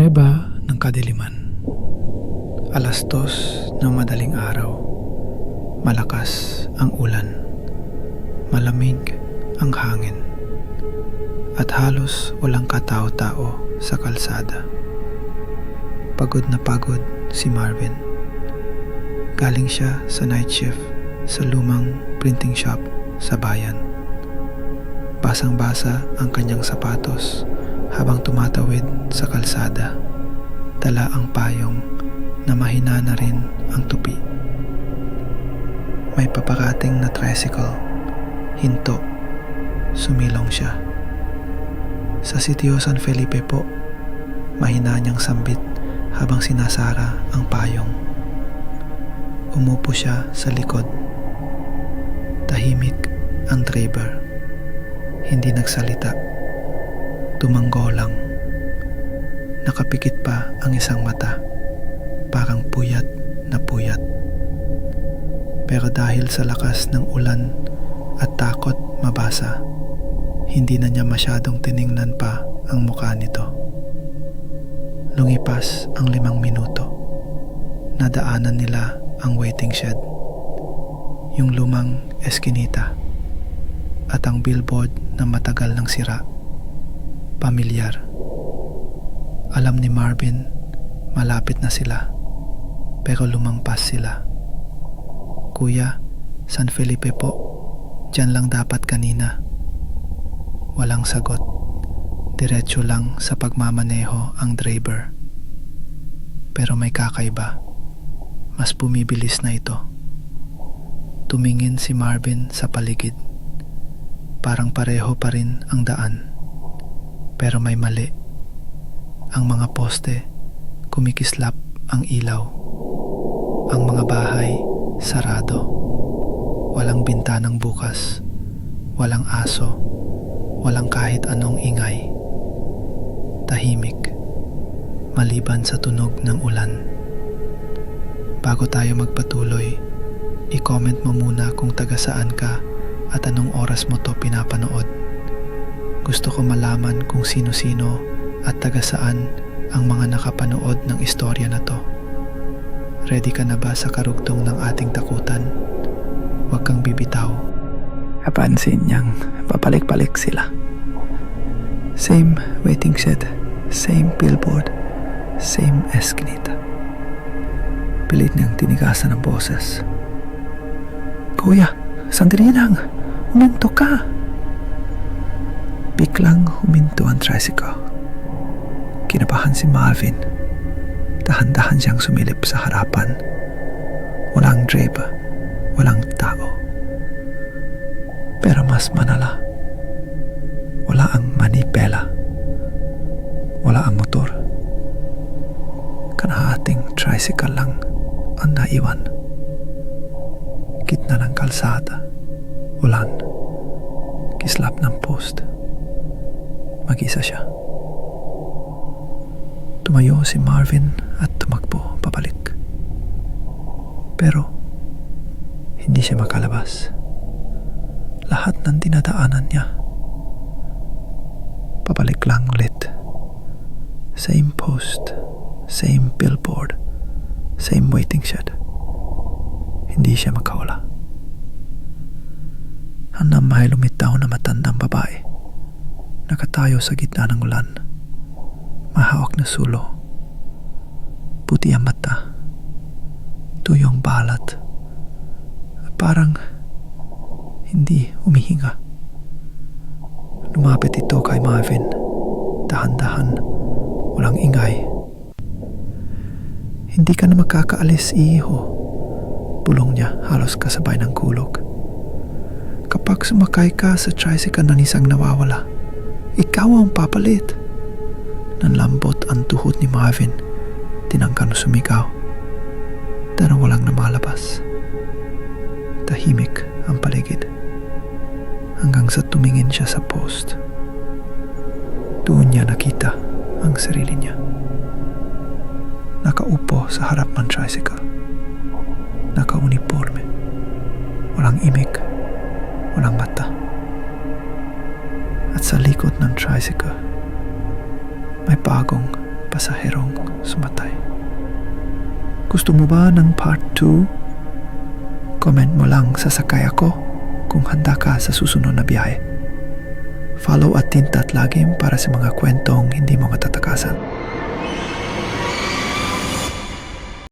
Treba ng kadiliman. Alas dos ng madaling araw. Malakas ang ulan. Malamig ang hangin. At halos walang katao-tao sa kalsada. Pagod na pagod si Marvin. Galing siya sa night shift sa lumang printing shop sa bayan. Basang-basa ang kanyang sapatos habang tumatawid sa kalsada. Tala ang payong na mahina na rin ang tupi. May papakating na tricycle. Hinto. Sumilong siya. Sa sitio San Felipe po, mahina niyang sambit habang sinasara ang payong. Umupo siya sa likod. Tahimik ang driver. Hindi nagsalita. Tumanggo lang. Nakapikit pa ang isang mata. Parang puyat na puyat. Pero dahil sa lakas ng ulan at takot mabasa, hindi na niya masyadong tiningnan pa ang mukha nito. Lungipas ang limang minuto. Nadaanan nila ang waiting shed. Yung lumang eskinita at ang billboard na matagal ng sira. Pamilyar. Alam ni Marvin, malapit na sila. Pero lumangpas sila. Kuya, San Felipe po. Diyan lang dapat kanina. Walang sagot. Diretso lang sa pagmamaneho ang driver. Pero may kakaiba. Mas bumibilis na ito. Tumingin si Marvin sa paligid. Parang pareho pa rin ang daan. Pero may mali. Ang mga poste, kumikislap ang ilaw. Ang mga bahay, sarado. Walang bintanang bukas. Walang aso. Walang kahit anong ingay. Tahimik. Maliban sa tunog ng ulan. Bago tayo magpatuloy, i-comment mo muna kung taga saan ka at anong oras mo to pinapanood. Gusto ko malaman kung sino-sino at taga saan ang mga nakapanood ng istorya na to. Ready ka na ba sa karugtong ng ating takutan? Huwag kang bibitaw. Kapansin niyang papalik-balik sila. Same waiting shed, same billboard, same eskinita. Pilit niyang tinigasan ng boses. Kuya, sandali lang. Huminto ka. Biglang huminto ang tricycle. Kinabahan si Marvin. Dahan-dahan siyang sumilip sa harapan. Walang driver. Walang tao. Pero mas manala. Wala ang manipela. Wala ang motor. Kanahating tricycle lang ang naiwan. Gitna ng kalsada. Ulan. Kislap ng post. Mag-isa siya. Tumayo si Marvin at tumakbo pabalik. Pero, hindi siya makalabas. Lahat ng dinadaanan niya. Pabalik lang ulit. Same post, same billboard, same waiting shed. Hindi siya makawala. Hanggang may lumitaw na matandang babae. Nakatayo sa gitna ng ulan. Mahawak na sulo. Puti ang mata. Tuyong balat. Parang hindi umihinga. Lumapit ito kay Marvin. Dahan-dahan. Walang ingay. Hindi ka na makakaalis, iho. Bulong niya halos kasabay ng kulog. Kapag sumakay ka sa tricycle na nisang nawawala, ikaw ang papalit. Nanlambot ang tuhod ni Marvin. Tinangkan sumigaw. Pero walang namalabas. Tahimik ang paligid. Hanggang sa tumingin siya sa post. Doon niya nakita ang sarili niya. Nakaupo sa harap ng tricycle. Nakauniforme. Walang imik. Walang mata. At sa likod ng tricycle, may bagong pasaherong sumatay. Gusto mo ba ng part 2? Comment mo lang sa sakay ako kung handa ka sa susunod na biyahe. Follow at Tinta at Lagim para sa mga kwentong hindi mo matatakasan.